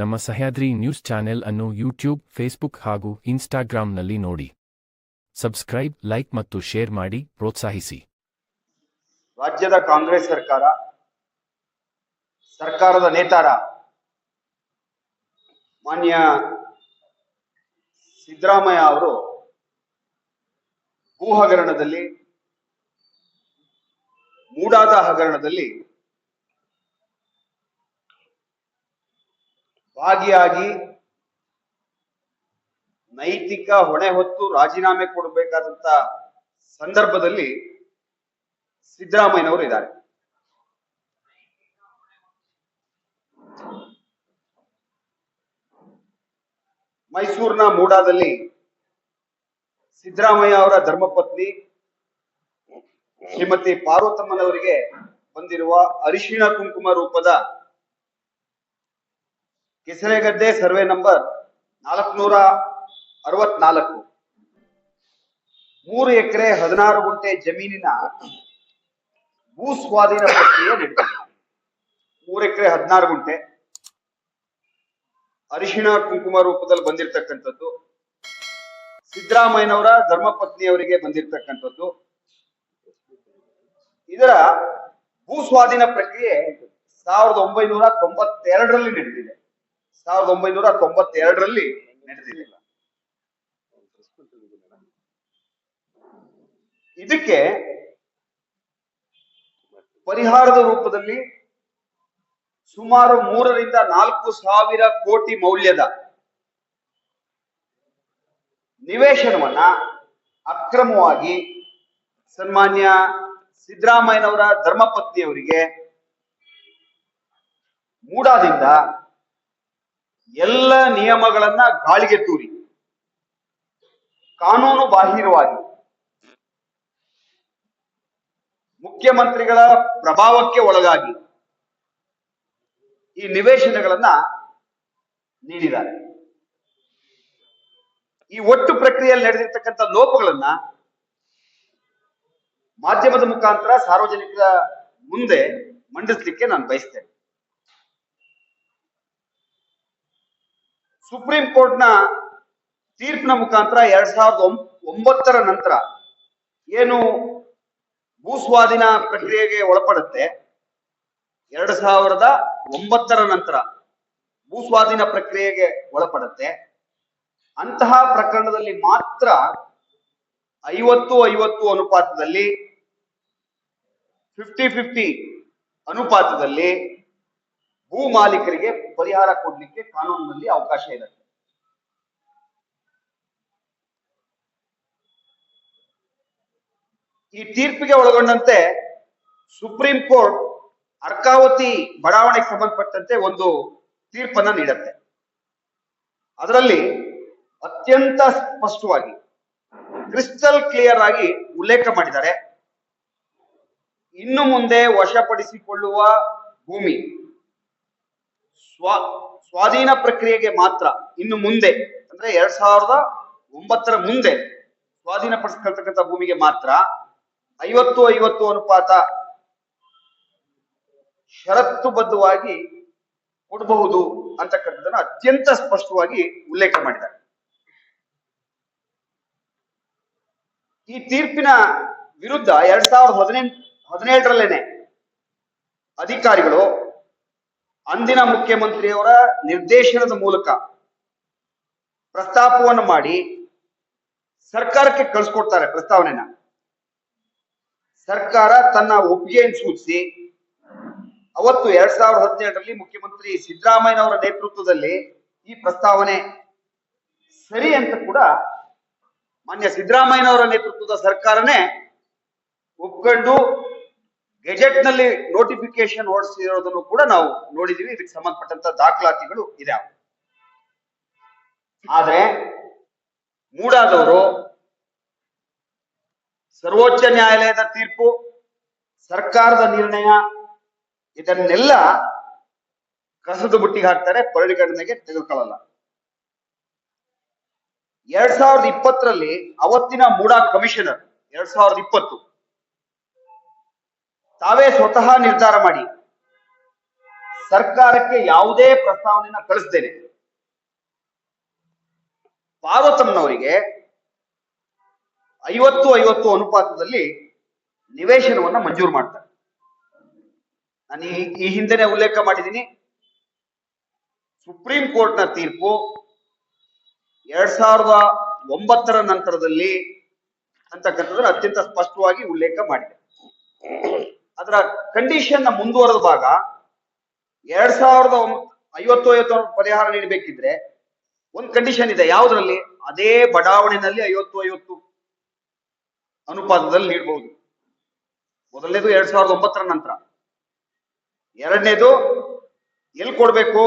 ನಮ್ಮ Sahyadri news channel ಅನ್ನು YouTube, Facebook ಹಾಗೂ ಇನ್ಸ್ಟಾಗ್ರಾಂನಲ್ಲಿ ನೋಡಿ. ಸಬ್ಸ್ಕ್ರೈಬ್, ಲೈಕ್ ಮತ್ತು ಶೇರ್ ಮಾಡಿ, ಪ್ರೋತ್ಸಾಹಿಸಿ. ರಾಜ್ಯದ ಕಾಂಗ್ರೆಸ್ ಸರ್ಕಾರ, ಸರ್ಕಾರದ ನೇತಾರ, ಮಾನ್ಯ ಸಿದ್ದರಾಮಯ್ಯ ಅವರು ಭೂ ಹಗರಣದಲ್ಲಿ ಮೂಡಾದ ಹಗರಣದಲ್ಲಿ ಭಾಗಿಯಾಗಿ ನೈತಿಕ ಹೊಣೆ ಹೊತ್ತು ರಾಜೀನಾಮೆ ಕೊಡಬೇಕಾದಂತ ಸಂದರ್ಭದಲ್ಲಿ ಸಿದ್ದರಾಮಯ್ಯನವರು ಇದ್ದಾರೆ. ಮೈಸೂರಿನ ಮೂಡಾದಲ್ಲಿ ಸಿದ್ದರಾಮಯ್ಯ ಅವರ ಧರ್ಮಪತ್ನಿ ಶ್ರೀಮತಿ ಪಾರ್ವತಮ್ಮನವರಿಗೆ ಬಂದಿರುವ ಅರಿಶಿಣ ಕುಂಕುಮ ರೂಪದ ಕೆಸರೆಗದ್ದೆ ಸರ್ವೆ ನಂಬರ್ ನಾಲ್ಕುನೂರ ಅರವತ್ನಾಲ್ಕು. ಮೂರು ಎಕರೆ ಹದಿನಾರು ಗುಂಟೆ ಜಮೀನಿನ ಭೂ ಸ್ವಾಧೀನ ಪ್ರಕ್ರಿಯೆ ಮೂರು ಎಕರೆ ಹದಿನಾರು ಗುಂಟೆ. ಅರಿಶಿಣ ಕುಂಕುಮ ರೂಪದಲ್ಲಿ ಬಂದಿರತಕ್ಕಂಥದ್ದು. ಸಿದ್ದರಾಮಯ್ಯನವರ ಧರ್ಮಪತ್ನಿಯವರಿಗೆ ಬಂದಿರತಕ್ಕಂಥದ್ದು. ಇದರ ಭೂ ಸ್ವಾಧೀನ ಪ್ರಕ್ರಿಯೆ ಸಾವಿರದ ಒಂಬೈನೂರ ತೊಂಬತ್ತೆರಡರಲ್ಲಿ ನಡೆದಿದೆ. ಸಾವಿರದ ಒಂಬೈನೂರ ತೊಂಬತ್ತೆರಡರಲ್ಲಿ ಇದಕ್ಕೆ ಪರಿಹಾರದ ರೂಪದಲ್ಲಿ ಸುಮಾರು ಮೂರರಿಂದ ನಾಲ್ಕು ಸಾವಿರ ಕೋಟಿ ಮೌಲ್ಯದ ನಿವೇಶನವನ್ನ ಅಕ್ರಮವಾಗಿ ಸನ್ಮಾನ್ಯ ಸಿದ್ದರಾಮಯ್ಯನವರ ಧರ್ಮಪತ್ನಿಯವರಿಗೆ ಮೂಡಾದಿಂದ ಎಲ್ಲ ನಿಯಮಗಳನ್ನ ಗಾಳಿಗೆ ತೂರಿ. ಕಾನೂನು ಬಾಹಿರವಾಗಿ. ಮುಖ್ಯಮಂತ್ರಿಗಳ ಪ್ರಭಾವಕ್ಕೆ ಒಳಗಾಗಿ ಈ ನಿವೇಶನಗಳನ್ನ ನೀಡಿದ್ದಾರೆ. ಈ ಒಟ್ಟು ಪ್ರಕ್ರಿಯೆಯಲ್ಲಿ ನಡೆದಿರ್ತಕ್ಕಂಥ ಲೋಪಗಳನ್ನ ಮಾಧ್ಯಮದ ಮುಖಾಂತರ ಸಾರ್ವಜನಿಕರ ಮುಂದೆ ಮಂಡಿಸ್ಲಿಕ್ಕೆ ನಾನು ಬಯಸ್ತೇನೆ. ಸುಪ್ರೀಂ ಕೋರ್ಟ್ನ ತೀರ್ಪಿನ ಮುಖಾಂತರ ಎರಡ್ ಸಾವಿರದ ಒಂಬ- ಒಂಬತ್ತರ ನಂತರ ಏನು ಭೂಸ್ವಾಧೀನ ಪ್ರಕ್ರಿಯೆಗೆ ಒಳಪಡುತ್ತೆ. ಎರಡ್ ಸಾವಿರದ ಒಂಬತ್ತರ ನಂತರ ಭೂಸ್ವಾಧೀನ ಪ್ರಕ್ರಿಯೆಗೆ ಒಳಪಡುತ್ತೆ. ಅಂತಹ ಪ್ರಕರಣದಲ್ಲಿ ಮಾತ್ರ ಐವತ್ತು ಐವತ್ತು ಅನುಪಾತದಲ್ಲಿ ಫಿಫ್ಟಿ ಫಿಫ್ಟಿ ಅನುಪಾತದಲ್ಲಿ ಭೂ ಮಾಲೀಕರಿಗೆ ಪರಿಹಾರ ಕೊಡ್ಲಿಕ್ಕೆ ಕಾನೂನಿನಲ್ಲಿ ಅವಕಾಶ ಇದೆ. ಈ ತೀರ್ಪಿಗೆ ಒಳಗೊಂಡಂತೆ ಸುಪ್ರೀಂ ಕೋರ್ಟ್ ಅರ್ಕಾವತಿ ಬಡಾವಣೆಗೆ ಸಂಬಂಧಪಟ್ಟಂತೆ ಒಂದು ತೀರ್ಪನ್ನ ನೀಡುತ್ತೆ. ಅದರಲ್ಲಿ ಅತ್ಯಂತ ಸ್ಪಷ್ಟವಾಗಿ ಕ್ರಿಸ್ಟಲ್ ಕ್ಲಿಯರ್ ಆಗಿ ಉಲ್ಲೇಖ ಮಾಡಿದ್ದಾರೆ. ಇನ್ನು ಮುಂದೆ ವಶಪಡಿಸಿಕೊಳ್ಳುವ ಭೂಮಿ ಸ್ವಾ, ಸ್ವಾಧೀನ ಪ್ರಕ್ರಿಯೆಗೆ ಮಾತ್ರ, ಇನ್ನು ಮುಂದೆ, ಅಂದ್ರೆ ಎರಡ್ ಸಾವಿರದ ಒಂಬತ್ತರ ಮುಂದೆ, ಸ್ವಾಧೀನ ಪಡಿಸ್ಕೊಳ್ತಕ್ಕಂಥ ಭೂಮಿಗೆ ಮಾತ್ರ ಐವತ್ತು ಐವತ್ತು ಅನುಪಾತ ಷರತ್ತುಬದ್ಧವಾಗಿ ಕೊಡಬಹುದು ಅಂತಕ್ಕಂಥದ್ದನ್ನ ಅತ್ಯಂತ ಸ್ಪಷ್ಟವಾಗಿ ಉಲ್ಲೇಖ ಮಾಡಿದ್ದಾರೆ. ಈ ತೀರ್ಪಿನ ವಿರುದ್ಧ ಎರಡ್ ಸಾವಿರದ ಹದಿನೆಂಟು, ಹದಿನೇಳರಲ್ಲೇನೆ ಅಧಿಕಾರಿಗಳು ಅಂದಿನ ಮುಖ್ಯಮಂತ್ರಿಯವರ ನಿರ್ದೇಶನದ ಮೂಲಕ ಪ್ರಸ್ತಾಪವನ್ನು ಮಾಡಿ ಸರ್ಕಾರಕ್ಕೆ ಕಳಿಸ್ಕೊಡ್ತಾರೆ ಪ್ರಸ್ತಾವನೆನ. ಸರ್ಕಾರ ತನ್ನ ಒಪ್ಪಿಗೆಯನ್ನು ಸೂಚಿಸಿ ಅವತ್ತು ಎರಡ್ ಸಾವಿರದ ಹದಿನೇಳರಲ್ಲಿ ಮುಖ್ಯಮಂತ್ರಿ ಸಿದ್ದರಾಮಯ್ಯನವರ ನೇತೃತ್ವದಲ್ಲಿ ಈ ಪ್ರಸ್ತಾವನೆ ಸರಿ ಅಂತ ಕೂಡ ಮಾನ್ಯ ಸಿದ್ದರಾಮಯ್ಯನವರ ನೇತೃತ್ವದ ಸರ್ಕಾರನೇ ಒಪ್ಕೊಂಡು ಗೆಜೆಟ್ನಲ್ಲಿ ನೋಟಿಫಿಕೇಶನ್ ಹೊರಡಿಸಿರೋದನ್ನು ಕೂಡ ನಾವು ನೋಡಿದೀವಿ. ಇದಕ್ಕೆ ಸಂಬಂಧಪಟ್ಟಂತ ದಾಖಲಾತಿಗಳು ಇದಾವೆ. ಆದ್ರೆ ಮೂಡಾದವರು ಸರ್ವೋಚ್ಚ ನ್ಯಾಯಾಲಯದ ತೀರ್ಪು, ಸರ್ಕಾರದ ನಿರ್ಣಯ, ಇದನ್ನೆಲ್ಲ ಕಸದ ಬುಟ್ಟಿಗೆ ಹಾಕ್ತಾರೆ ಪರಿಗಣನೆಗೆ ತೆಗೆದುಕೊಳ್ಳಲ್ಲ. ಎರಡ್ ಸಾವಿರದ ಇಪ್ಪತ್ತರಲ್ಲಿ ಅವತ್ತಿನ ಮೂಡಾ ಕಮಿಷನರ್, ಎರಡ್ ಸಾವಿರದ ಇಪ್ಪತ್ತು ತಾವೇ ಸ್ವತಃ ನಿರ್ಧಾರ ಮಾಡಿ. ಸರ್ಕಾರಕ್ಕೆ ಯಾವುದೇ ಪ್ರಸ್ತಾವನೆಯನ್ನ ಕಳಿಸ್ದೇನೆ. ಪಾರ್ವತಮ್ಮನವರಿಗೆ ಐವತ್ತು ಐವತ್ತು ಅನುಪಾತದಲ್ಲಿ ನಿವೇಶನವನ್ನ ಮಂಜೂರು ಮಾಡ್ತಾರೆ. ನಾನು ಈ ಈ ಹಿಂದೆನೆ ಉಲ್ಲೇಖ ಮಾಡಿದ್ದೀನಿ. ಸುಪ್ರೀಂ ಕೋರ್ಟ್ನ ತೀರ್ಪು ಎರಡ್ ಸಾವಿರದ ಒಂಬತ್ತರ ನಂತರದಲ್ಲಿ ಅಂತಕ್ಕಂಥದ್ದನ್ನು ಅತ್ಯಂತ ಸ್ಪಷ್ಟವಾಗಿ ಉಲ್ಲೇಖ ಮಾಡಿದೆ. ಅದರ ಕಂಡೀಷನ್ನ ಮುಂದುವರೆದ ಭಾಗ ಎರಡ್ ಸಾವಿರದ ಐವತ್ತು ಐವತ್ತು ಪರಿಹಾರ ನೀಡಬೇಕಿದ್ರೆ ಒಂದು ಕಂಡೀಷನ್ ಇದೆ. ಯಾವುದರಲ್ಲಿ? ಅದೇ ಬಡಾವಣೆನಲ್ಲಿ ಐವತ್ತು ಐವತ್ತು ಅನುಪಾತದಲ್ಲಿ ನೀಡಬಹುದು ಮೊದಲನೇದು ಎರಡ್ ಸಾವಿರದ ಒಂಬತ್ತರ ನಂತರ. ಎರಡನೇದು ಎಲ್ಲಿ ಕೊಡಬೇಕು?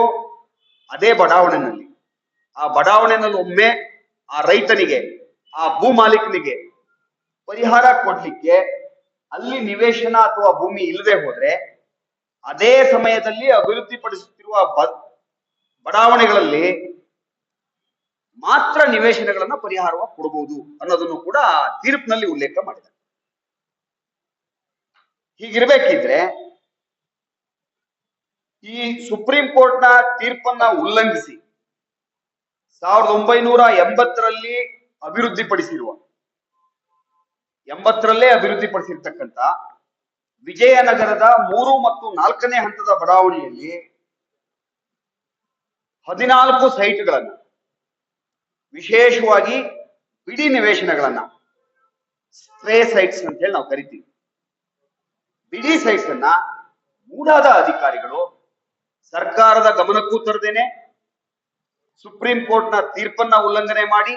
ಅದೇ ಬಡಾವಣೆನಲ್ಲಿ. ಆ ಬಡಾವಣೆನಲ್ಲಿ ಒಮ್ಮೆ ಆ ರೈತನಿಗೆ, ಆ ಭೂ ಮಾಲೀಕನಿಗೆ ಪರಿಹಾರ ಕೊಡ್ಲಿಕ್ಕೆ ಅಲ್ಲಿ ನಿವೇಶನ ಅಥವಾ ಭೂಮಿ ಇಲ್ಲದೆ ಹೋದ್ರೆ ಅದೇ ಸಮಯದಲ್ಲಿ ಅಭಿವೃದ್ಧಿಪಡಿಸುತ್ತಿರುವ ಬಡಾವಣೆಗಳಲ್ಲಿ ಮಾತ್ರ ನಿವೇಶನಗಳನ್ನ ಪರಿಹಾರವಾಗಿ ಕೊಡಬಹುದು ಅನ್ನೋದನ್ನು ಕೂಡ ತೀರ್ಪಿನಲ್ಲಿ ಉಲ್ಲೇಖ ಮಾಡಿದ್ದಾರೆ. ಹೀಗಿರ್ಬೇಕಿದ್ರೆ ಈ ಸುಪ್ರೀಂ ಕೋರ್ಟ್ನ ತೀರ್ಪನ್ನ ಉಲ್ಲಂಘಿಸಿ ಸಾವಿರದ ಒಂಬೈನೂರ ಎಂಬತ್ತರಲ್ಲಿ ಅಭಿವೃದ್ಧಿಪಡಿಸಿರುವ ಎಂಬತ್ತರಲ್ಲೇ ಅಭಿವೃದ್ಧಿಪಡಿಸಿರ್ತಕ್ಕಂಥ ವಿಜಯನಗರದ ಮೂರು ಮತ್ತು ನಾಲ್ಕನೇ ಹಂತದ ಬಡಾವಣೆಯಲ್ಲಿ ಹದಿನಾಲ್ಕು ಸೈಟ್ಗಳನ್ನ, ವಿಶೇಷವಾಗಿ ಬಿಡಿ ನಿವೇಶನಗಳನ್ನ, ಸ್ಪ್ರೇ ಸೈಟ್ಸ್ ಅಂತ ಹೇಳಿ ನಾವು ಕರಿತೀವಿ. ಬಿಡಿ ಸೈಟ್ಸ್ ಅನ್ನ ಮೂಡಾದ ಅಧಿಕಾರಿಗಳು ಸರ್ಕಾರದ ಗಮನಕ್ಕೂ ತರದೇನೆ, ಸುಪ್ರೀಂ ಕೋರ್ಟ್ನ ತೀರ್ಪನ್ನ ಉಲ್ಲಂಘನೆ ಮಾಡಿ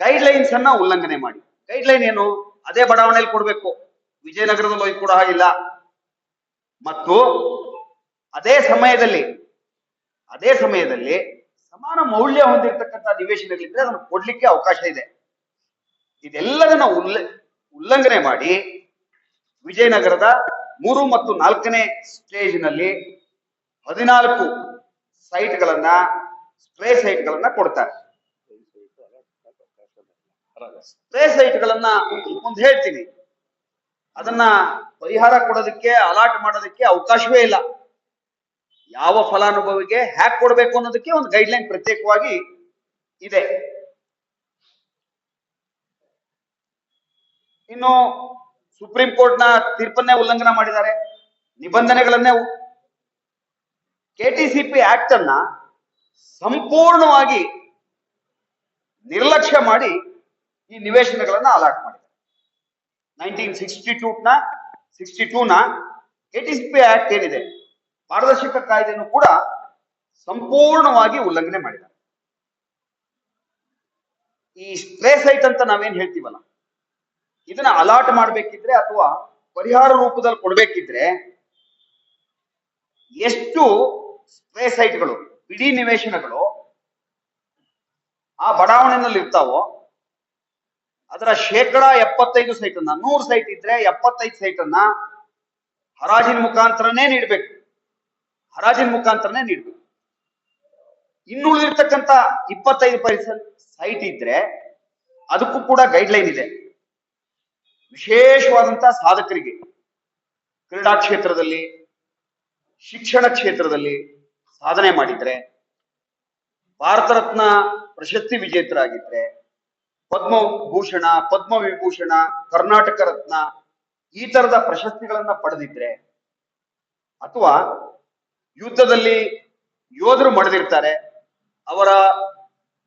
ಗೈಡ್ ಲೈನ್ಸ್ ಅನ್ನ ಉಲ್ಲಂಘನೆ ಮಾಡಿ. ಗೈಡ್ ಲೈನ್ ಏನು? ಅದೇ ಬಡಾವಣೆಯಲ್ಲಿ ಕೊಡಬೇಕು. ವಿಜಯನಗರದಲ್ಲಿ ಕೂಡ ಹಾಗಿಲ್ಲ. ಮತ್ತು ಅದೇ ಸಮಯದಲ್ಲಿ ಅದೇ ಸಮಯದಲ್ಲಿ ಸಮಾನ ಮೌಲ್ಯ ಹೊಂದಿರತಕ್ಕಂಥ ನಿವೇಶನಗಳಿದ್ರೆ ಅದನ್ನು ಕೊಡ್ಲಿಕ್ಕೆ ಅವಕಾಶ ಇದೆ. ಇದೆಲ್ಲದನ್ನ ಉಲ್ಲ ಉಲ್ಲಂಘನೆ ಮಾಡಿ ವಿಜಯನಗರದ ಮೂರು ಮತ್ತು ನಾಲ್ಕನೇ ಸ್ಟೇಜ್ನಲ್ಲಿ ಹದಿನಾಲ್ಕು ಸೈಟ್ಗಳನ್ನ, ಸ್ಪ್ರೇ ಸೈಟ್ಗಳನ್ನ ಕೊಡ್ತಾರೆ. ಸ್ಪ್ರೇ ಸೈಟ್ಗಳನ್ನ ಮುಂದೆ ಹೇಳ್ತೀನಿ. ಅದನ್ನ ಪರಿಹಾರ ಕೊಡೋದಕ್ಕೆ, ಅಲಾಟ್ ಮಾಡೋದಕ್ಕೆ ಅವಕಾಶವೇ ಇಲ್ಲ. ಯಾವ ಫಲಾನುಭವಿಗೆ ಹ್ಯಾಕ್ ಕೊಡಬೇಕು ಅನ್ನೋದಕ್ಕೆ ಒಂದು ಗೈಡ್ಲೈನ್ ಪ್ರತ್ಯೇಕವಾಗಿ ಇದೆ. ಇನ್ನು ಸುಪ್ರೀಂ ಕೋರ್ಟ್ನ ತೀರ್ಪನ್ನೇ ಉಲ್ಲಂಘನೆ ಮಾಡಿದ್ದಾರೆ. ನಿಬಂಧನೆಗಳನ್ನೇ ಕೆಟಿಸಿಪಿ ಆಕ್ಟ್ ಅನ್ನ ಸಂಪೂರ್ಣವಾಗಿ ನಿರ್ಲಕ್ಷ್ಯ ಮಾಡಿ ಈ ನಿವೇಶನಗಳನ್ನ ಅಲಾಟ್ ಮಾಡಿದ್ದಾರೆ. ನೈನ್ಟೀನ್ ಸಿಕ್ಸ್ಟಿ ಟೂನ ಸಿಕ್ಸ್ಟಿ ಟೂನ ಕೆಟಿಸಿಪಿ ಆಕ್ಟ್ ಏನಿದೆ? ಪಾರದರ್ಶಕ ಕಾಯ್ದೆಯನ್ನು ಕೂಡ ಸಂಪೂರ್ಣವಾಗಿ ಉಲ್ಲಂಘನೆ ಮಾಡಿದ್ದಾರೆ. ಈ ಸ್ಪ್ರೇ ಸೈಟ್ ಅಂತ ನಾವೇನ್ ಹೇಳ್ತೀವಲ್ಲ? ಇದನ್ನ ಅಲಾಟ್ ಮಾಡಬೇಕಿದ್ರೆ ಅಥವಾ ಪರಿಹಾರ ರೂಪದಲ್ಲಿ ಕೊಡಬೇಕಿದ್ರೆ ಎಷ್ಟು ಸ್ಪ್ರೇ ಸೈಟ್ಗಳು ಇಡೀ ನಿವೇಶನಗಳು ಆ ಬಡಾವಣೆಯಲ್ಲಿ ಇರ್ತಾವೋ ಅದರ ಶೇಕಡ ಎಪ್ಪತ್ತೈದು ಸೈಟ್ ಅನ್ನ ನೂರು ಸೈಟ್ ಇದ್ರೆ ಎಪ್ಪತ್ತೈದು ಸೈಟ್ ಅನ್ನ ಹರಾಜಿನ ಮುಖಾಂತರನೇ ನೀಡಬೇಕು. ಹರಾಜಿನ ಮುಖಾಂತರನೇ ನೀಡಬೇಕು. ಇನ್ನುಳಿದಿರ್ತಕ್ಕಂಥ ಇಪ್ಪತ್ತೈದು ಪರ್ಸೆಂಟ್ ಸೈಟ್ ಇದ್ರೆ ಅದಕ್ಕೂ ಕೂಡ ಗೈಡ್ಲೈನ್ ಇದೆ. ವಿಶೇಷವಾದಂತ ಸಾಧಕರಿಗೆ, ಕ್ರೀಡಾ ಕ್ಷೇತ್ರದಲ್ಲಿ, ಶಿಕ್ಷಣ ಕ್ಷೇತ್ರದಲ್ಲಿ ಸಾಧನೆ ಮಾಡಿದ್ರೆ, ಭಾರತ ರತ್ನ ಪ್ರಶಸ್ತಿ ವಿಜೇತರಾಗಿದ್ರೆ ಪದ್ಮಭೂಷಣ ಪದ್ಮ ವಿಭೂಷಣ ಕರ್ನಾಟಕ ರತ್ನ ಈ ತರದ ಪ್ರಶಸ್ತಿಗಳನ್ನ ಪಡೆದಿದ್ರೆ ಅಥವಾ ಯುದ್ಧದಲ್ಲಿ ಯೋಧರು ಮಡದಿರ್ತಾರೆ, ಅವರ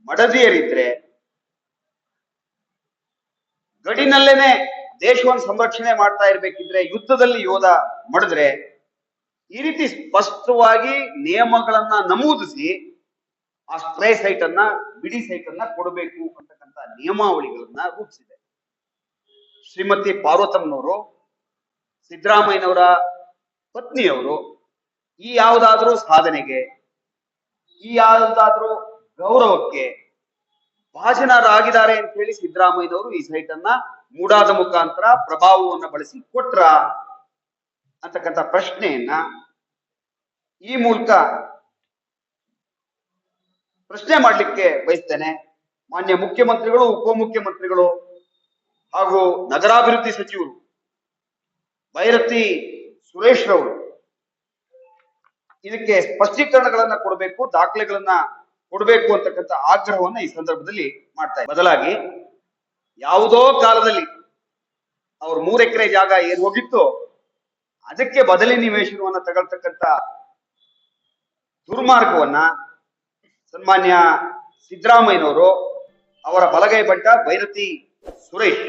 ಮಡದಿಯರಿದ್ರೆ ಗಡಿನಲ್ಲೇನೆ ದೇಶವನ್ನು ಸಂರಕ್ಷಣೆ ಮಾಡ್ತಾ ಇರ್ಬೇಕಿದ್ರೆ ಯುದ್ಧದಲ್ಲಿ ಯೋಧ ಮಡದ್ರೆ ಈ ರೀತಿ ಸ್ಪಷ್ಟವಾಗಿ ನಿಯಮಗಳನ್ನ ನಮೂದಿಸಿ ಆ ಸ್ಪ್ರೇ ಸೈಟ್ ಅನ್ನ ಬಿಡಿ ಸೈಟ್ ಅನ್ನ ಕೊಡಬೇಕು ಅಂತಕ್ಕಂಥ ನಿಯಮಾವಳಿಗಳನ್ನ ರೂಪಿಸಿದೆ. ಶ್ರೀಮತಿ ಪಾರ್ವತಮ್ಮನವರು, ಸಿದ್ದರಾಮಯ್ಯನವರ ಪತ್ನಿಯವರು ಈ ಯಾವುದಾದ್ರೂ ಸಾಧನೆಗೆ, ಈ ಯಾವುದಾದ್ರೂ ಗೌರವಕ್ಕೆ ಭಾಷಣರಾಗಿದ್ದಾರೆ ಅಂತ ಹೇಳಿ ಸಿದ್ದರಾಮಯ್ಯನವರು ಈ ಸೈಟ್ ಅನ್ನ ಮೂಡಾದ ಮುಖಾಂತರ ಪ್ರಭಾವವನ್ನು ಬಳಸಿ ಕೊಟ್ರ ಅಂತಕ್ಕಂಥ ಪ್ರಶ್ನೆಯನ್ನ ಈ ಮೂಲಕ ಪ್ರಶ್ನೆ ಮಾಡಲಿಕ್ಕೆ ಬಯಸ್ತೇನೆ. ಮಾನ್ಯ ಮುಖ್ಯಮಂತ್ರಿಗಳು, ಉಪಮುಖ್ಯಮಂತ್ರಿಗಳು ಹಾಗೂ ನಗರಾಭಿವೃದ್ಧಿ ಸಚಿವರು, ಭೈರತಿ ಸುರೇಶ್ ರವರು ಇದಕ್ಕೆ ಸ್ಪಷ್ಟೀಕರಣಗಳನ್ನ ಕೊಡಬೇಕು, ದಾಖಲೆಗಳನ್ನ ಕೊಡಬೇಕು ಅಂತಕ್ಕಂಥ ಆಗ್ರಹವನ್ನ ಈ ಸಂದರ್ಭದಲ್ಲಿ ಮಾಡ್ತಾ ಬದಲಾಗಿ ಯಾವುದೋ ಕಾಲದಲ್ಲಿ ಅವ್ರ ಮೂರ್ ಎಕರೆ ಜಾಗ ಏನ್ ಹೋಗಿತ್ತು ಅದಕ್ಕೆ ಬದಲಿ ನಿವೇಶನವನ್ನ ತಗೊಳ್ತಕ್ಕಂಥ ದುರ್ಮಾರ್ಗವನ್ನ ಸನ್ಮಾನ್ಯ ಸಿದ್ದರಾಮಯ್ಯನವರು ಅವರ ಬಲಗೈ ಭಟ್ಟ ಭೈರತಿ ಸುರೇಶ್.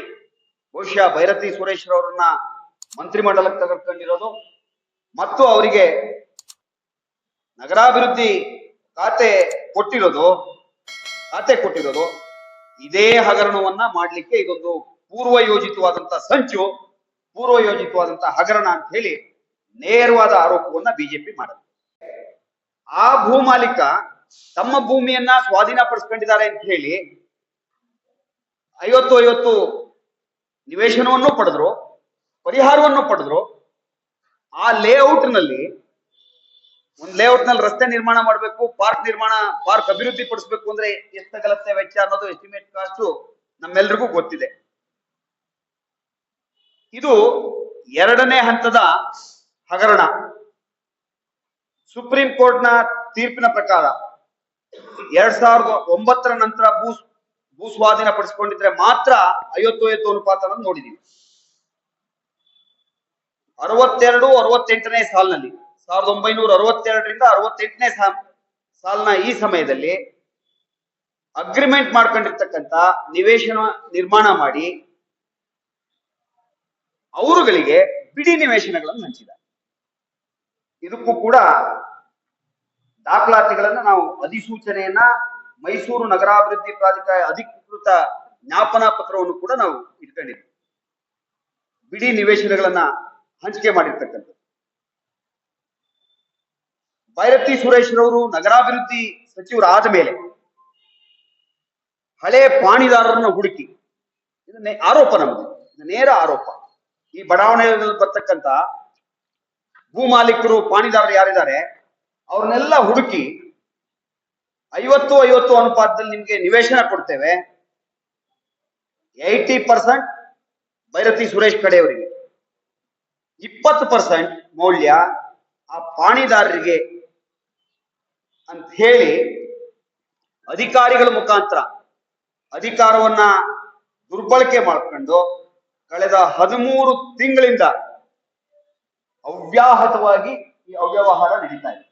ಬಹುಶಃ ಭೈರತಿ ಸುರೇಶ್ ರವರನ್ನ ಮಂತ್ರಿಮಂಡಲಕ್ಕೆ ತೆಗೆದುಕೊಂಡಿರೋದು. ಮತ್ತು ಅವರಿಗೆ ನಗರಾಭಿವೃದ್ಧಿ ಖಾತೆ ಕೊಟ್ಟಿರೋದು. ಖಾತೆ ಕೊಟ್ಟಿರೋದು. ಇದೇ ಹಗರಣವನ್ನ ಮಾಡ್ಲಿಕ್ಕೆ ಇದೊಂದು ಪೂರ್ವ ಯೋಜಿತವಾದಂತ ಸಂಚು ಪೂರ್ವ ಯೋಜಿತವಾದಂತ ಹಗರಣ ಅಂತ ಹೇಳಿ ನೇರವಾದ ಆರೋಪವನ್ನ ಬಿಜೆಪಿ ಮಾಡಿದೆ. ಆ ಭೂ ಮಾಲೀಕ ತಮ್ಮ ಭೂಮಿಯನ್ನ ಸ್ವಾಧೀನಪಡಿಸ್ಕೊಂಡಿದ್ದಾರೆ ಅಂತ ಹೇಳಿ ಐವತ್ತು ಐವತ್ತು ನಿವೇಶನವನ್ನು ಪಡೆದ್ರು, ಪರಿಹಾರವನ್ನು ಪಡೆದ್ರು, ಆ ಲೇಔಟ್ನಲ್ಲಿ ಒಂದ್ ಲೇಔಟ್ನಲ್ಲಿ ರಸ್ತೆ ನಿರ್ಮಾಣ ಮಾಡಬೇಕು ಪಾರ್ಕ್ ನಿರ್ಮಾಣ ಪಾರ್ಕ್ ಅಭಿವೃದ್ಧಿ ಪಡಿಸಬೇಕು ಅಂದ್ರೆ ಎಷ್ಟಾಗಲತ್ತೆ ವೆಚ್ಚ ಅನ್ನೋದು ಎಸ್ಟಿಮೇಟ್ ಕಾಸ್ಟ್ ನಮ್ಮೆಲ್ರಿಗೂ ಗೊತ್ತಿದೆ. ಇದು ಎರಡನೇ ಹಂತದ ಹಗರಣ. ಸುಪ್ರೀಂ ಕೋರ್ಟ್ನ ತೀರ್ಪಿನ ಪ್ರಕಾರ, ಎರಡ್ ಸಾವಿರದ ಒಂಬತ್ತರ ನಂತರ ಭೂ ಭೂ ಸ್ವಾಧೀನ ಪಡಿಸಿಕೊಂಡಿದ್ರೆ ಮಾತ್ರ ಐವತ್ತು ಐವತ್ತು ಅನುಪಾತ ಅನ್ನೋದು ನೋಡಿದೀವಿ. ಅರವತ್ತೆರಡು ಅರವತ್ತೆಂಟನೇ ಸಾಲಿನಲ್ಲಿ, ಸಾವಿರದ ಒಂಬೈನೂರ ಅರವತ್ತೆರಡರಿಂದ ಅರವತ್ತೆಂಟನೇ ಸಾಲಿನ ಈ ಸಮಯದಲ್ಲಿ ಅಗ್ರಿಮೆಂಟ್ ಮಾಡ್ಕೊಂಡಿರ್ತಕ್ಕಂಥ ನಿವೇಶನ ನಿರ್ಮಾಣ ಮಾಡಿ ಅವರುಗಳಿಗೆ ಬಿಡಿ ನಿವೇಶನಗಳನ್ನು ಹಂಚಿದ ಇದಕ್ಕೂ ಕೂಡ ದಾಖಲಾತಿಗಳನ್ನ ನಾವು ಅಧಿಸೂಚನೆಯನ್ನ ಮೈಸೂರು ನಗರಾಭಿವೃದ್ಧಿ ಪ್ರಾಧಿಕಾರ ಅಧಿಕೃತ ಜ್ಞಾಪನಾ ಪತ್ರವನ್ನು ಕೂಡ ನಾವು ಇಟ್ಕೊಂಡಿದ್ವಿ. ಬಿಡಿ ನಿವೇಶನಗಳನ್ನ ಹಂಚಿಕೆ ಮಾಡಿರ್ತಕ್ಕಂಥ ಭೈರತಿ ಸುರೇಶ್ ರವರು ನಗರಾಭಿವೃದ್ಧಿ ಸಚಿವರಾದ ಮೇಲೆ ಹಳೆ ಪಾಣಿದಾರರನ್ನ ಹುಡುಕಿ, ಇದು ನೇ- ಆರೋಪ ನಮ್ದು ನೇರ ಆರೋಪ. ಈ ಬಡಾವಣೆಯಲ್ಲಿ ಬರ್ತಕ್ಕಂತ ಭೂಮಾಲೀಕರು ಪಾಣಿದಾರರು ಯಾರಿದ್ದಾರೆ, ಅವ್ರನ್ನೆಲ್ಲ ಹುಡುಕಿ ಐವತ್ತು ಐವತ್ತು ಅನುಪಾತದಲ್ಲಿ ನಿಮ್ಗೆ ನಿವೇಶನ ಕೊಡ್ತೇವೆ. ಏಯ್ಟಿ ಪರ್ಸೆಂಟ್ ಭೈರತಿ ಸುರೇಶ್ ಕಡೆಯವರಿಗೆ. ಇಪ್ಪತ್ತು ಪರ್ಸೆಂಟ್ ಮೌಲ್ಯ ಆ ಪಾಣಿದಾರರಿಗೆ ಅಂತ ಹೇಳಿ ಅಧಿಕಾರಿಗಳ ಮುಖಾಂತರ ಅಧಿಕಾರವನ್ನ ದುರ್ಬಳಕೆ ಮಾಡ್ಕೊಂಡು ಕಳೆದ ಹದಿಮೂರು ತಿಂಗಳಿಂದ ಅವ್ಯಾಹತವಾಗಿ ಈ ಅವ್ಯವಹಾರ ನಡೀತಾ ಇದೆ.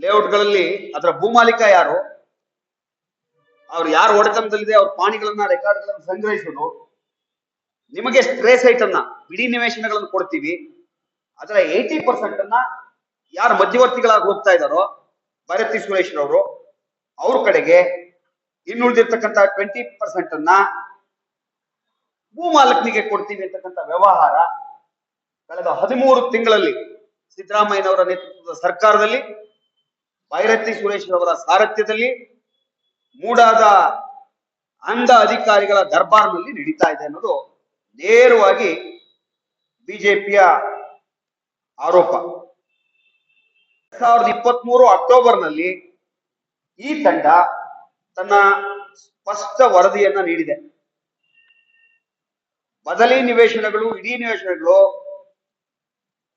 ಲೇಔಟ್ಗಳಲ್ಲಿ ಅದರ ಭೂಮಾಲೀಕ ಯಾರು? ಅವ್ರು ಯಾರು ಒಡೆತನದಲ್ಲಿದೆ ಅವ್ರ ಪಾಣಿಗಳನ್ನ, ರೆಕಾರ್ಡ್ಗಳನ್ನು ಸಂಗ್ರಹಿಸೋದು. ನಿಮಗೆ ಸ್ಟ್ರೇ ಸೈಟ್ ಅನ್ನ ಬಿಡಿ ನಿವೇಶನಗಳನ್ನು ಕೊಡ್ತೀವಿ. ಅದರ ಏಯ್ಟಿ ಪರ್ಸೆಂಟ್ ಅನ್ನ ಯಾರು ಮಧ್ಯವರ್ತಿಗಳಾಗಿ ಹೋಗ್ತಾ ಇದ್ದಾರೋ, ಭರತಿ ಸುರೇಶ್ ಅವರು ಅವ್ರ ಕಡೆಗೆ ಇನ್ನುಳಿದಿರ್ತಕ್ಕಂಥ ಟ್ವೆಂಟಿ ಪರ್ಸೆಂಟ್ ಅನ್ನ ಭೂ ಮಾಲಕನಿಗೆ ಕೊಡ್ತೀವಿ ಅಂತಕ್ಕಂಥ ವ್ಯವಹಾರ ಕಳೆದ ಹದಿಮೂರು ತಿಂಗಳಲ್ಲಿ ಸಿದ್ದರಾಮಯ್ಯನವರ ನೇತೃತ್ವದ ಸರ್ಕಾರದಲ್ಲಿ ಭೈರತಿ ಸುರೇಶ್ ಅವರ ಸಾರಥ್ಯದಲ್ಲಿ ಮೂಡಾದ ಅಂಧ ಅಧಿಕಾರಿಗಳ ದರ್ಬಾರ್ನಲ್ಲಿ ನಡೀತಾ ಇದೆ ಅನ್ನೋದು ನೇರವಾಗಿ ಬಿಜೆಪಿಯ ಆರೋಪ. ಸಾವಿರದ ಇಪ್ಪತ್ತ್ ಮೂರು ಅಕ್ಟೋಬರ್ನಲ್ಲಿ ಈ ತಂಡ ತನ್ನ ಸ್ಪಷ್ಟ ವರದಿಯನ್ನ ನೀಡಿದೆ. ಬದಲಿ ನಿವೇಶನಗಳು, ಇಡೀ ನಿವೇಶನಗಳು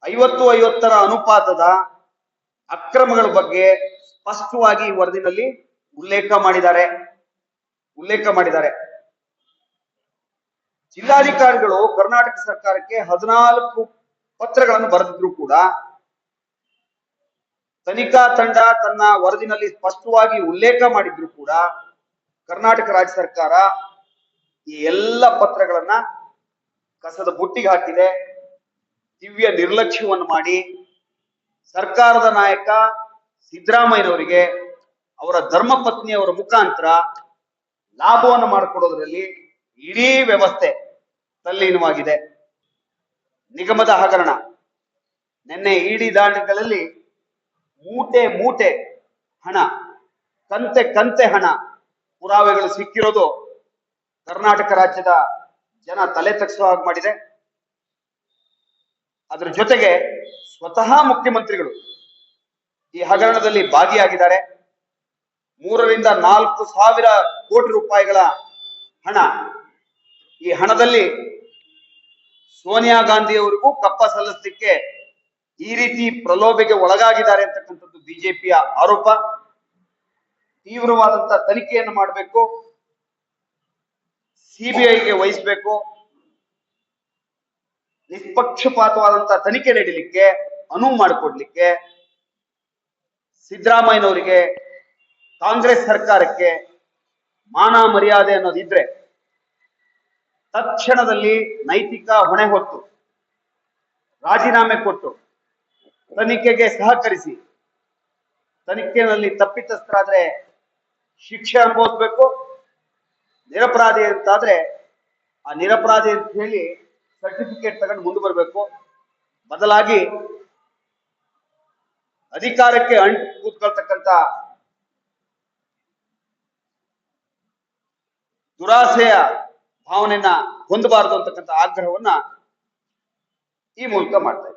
ಐವತ್ತು ಐವತ್ತರ ಅನುಪಾತದ ಅಕ್ರಮಗಳ ಬಗ್ಗೆ ಸ್ಪಷ್ಟವಾಗಿ ಈ ವರದಿನಲ್ಲಿ ಉಲ್ಲೇಖ ಮಾಡಿದ್ದಾರೆ. ಉಲ್ಲೇಖ ಮಾಡಿದ್ದಾರೆ. ಜಿಲ್ಲಾಧಿಕಾರಿಗಳು ಕರ್ನಾಟಕ ಸರ್ಕಾರಕ್ಕೆ ಹದಿನಾಲ್ಕು ಪತ್ರಗಳನ್ನು ಬರೆದಿದ್ರು ಕೂಡ ತನಿಖಾ ತಂಡ ತನ್ನ ವರದಿನಲ್ಲಿ ಸ್ಪಷ್ಟವಾಗಿ ಉಲ್ಲೇಖ ಮಾಡಿದ್ರು ಕೂಡ ಕರ್ನಾಟಕ ರಾಜ್ಯ ಸರ್ಕಾರ ಈ ಎಲ್ಲ ಪತ್ರಗಳನ್ನ ಕಸದ ಬುಟ್ಟಿಗೆ ಹಾಕಿದೆ. ದಿವ್ಯ ನಿರ್ಲಕ್ಷ್ಯವನ್ನು ಮಾಡಿ ಸರ್ಕಾರದ ನಾಯಕ ಸಿದ್ದರಾಮಯ್ಯನವರಿಗೆ ಅವರ ಧರ್ಮಪತ್ನಿಯವರ ಮುಖಾಂತರ ಲಾಭವನ್ನು ಮಾಡಿಕೊಡೋದ್ರಲ್ಲಿ ಇಡೀ ವ್ಯವಸ್ಥೆ ತಲ್ಲೀನವಾಗಿದೆ. ನಿಗಮದ ಹಗರಣ. ನಿನ್ನೆ ಇಡಿ ದಾಳಿಗಳಲ್ಲಿ ಮೂಟೆ ಮೂಟೆ ಹಣ, ಕಂತೆ ಕಂತೆ ಹಣ ಪುರಾವೆಗಳು ಸಿಕ್ಕಿರೋದು ಕರ್ನಾಟಕ ರಾಜ್ಯದ ಜನ ತಲೆ ತಗ್ಸುವ ಹಾಗೆ ಮಾಡಿದೆ. ಅದರ ಜೊತೆಗೆ ಸ್ವತಃ ಮುಖ್ಯಮಂತ್ರಿಗಳು ಈ ಹಗರಣದಲ್ಲಿ ಭಾಗಿಯಾಗಿದ್ದಾರೆ. ಮೂರರಿಂದ ನಾಲ್ಕು ಸಾವಿರ ಕೋಟಿ ರೂಪಾಯಿಗಳ ಹಣ. ಈ ಹಣದಲ್ಲಿ ಸೋನಿಯಾ ಗಾಂಧಿಯವರಿಗೂ ಕಪ್ಪ ಸಲ್ಲಿಸಲಿಕ್ಕೆ ಈ ರೀತಿ ಪ್ರಲೋಭೆಗೆ ಒಳಗಾಗಿದ್ದಾರೆ ಅಂತಕ್ಕಂಥದ್ದು ಬಿಜೆಪಿಯ ಆರೋಪ. ತೀವ್ರವಾದಂತ ತನಿಖೆಯನ್ನು ಮಾಡಬೇಕು. ಸಿಬಿಐಗೆ ವಹಿಸಬೇಕು. ನಿಷ್ಪಕ್ಷಪಾತವಾದಂತ ತನಿಖೆ ನಡೀಲಿಕ್ಕೆ, ಅನುವು ಮಾಡಿಕೊಡ್ಲಿಕ್ಕೆ, ಸಿದ್ದರಾಮಯ್ಯನವರಿಗೆ, ಕಾಂಗ್ರೆಸ್ ಸರ್ಕಾರಕ್ಕೆ ಮಾನ ಮರ್ಯಾದೆ ಅನ್ನೋದಿದ್ರೆ ತಕ್ಷಣದಲ್ಲಿ ನೈತಿಕ ಹೊಣೆ ಹೊತ್ತು, ರಾಜೀನಾಮೆ ಕೊಟ್ಟು ತನಿಖೆಗೆ ಸಹಕರಿಸಿ, ತನಿಖೆಯಲ್ಲಿ ತಪ್ಪಿತಸ್ಥರಾದ್ರೆ ಶಿಕ್ಷೆ ಅನುಭವಿಸ್ಬೇಕು, ನಿರಪರಾಧಿ ಅಂತಾದ್ರೆ ಆ ನಿರಪರಾಧಿ ಅಂತ ಹೇಳಿ ಸರ್ಟಿಫಿಕೇಟ್ ತಗೊಂಡು ಮುಂದೆ ಬರಬೇಕು. ಬದಲಾಗಿ ಅಧಿಕಾರಕ್ಕೆ ಅಂಟು ಕೂತ್ಕೊಳ್ತಕ್ಕಂತ ದುರಾಸೆಯ ಭಾವನೆಯನ್ನ ಹೊಂದಬಾರದು ಅಂತಕ್ಕಂಥ ಆಗ್ರಹವನ್ನ ಈ ಮೂಲಕ ಮಾಡ್ತಾ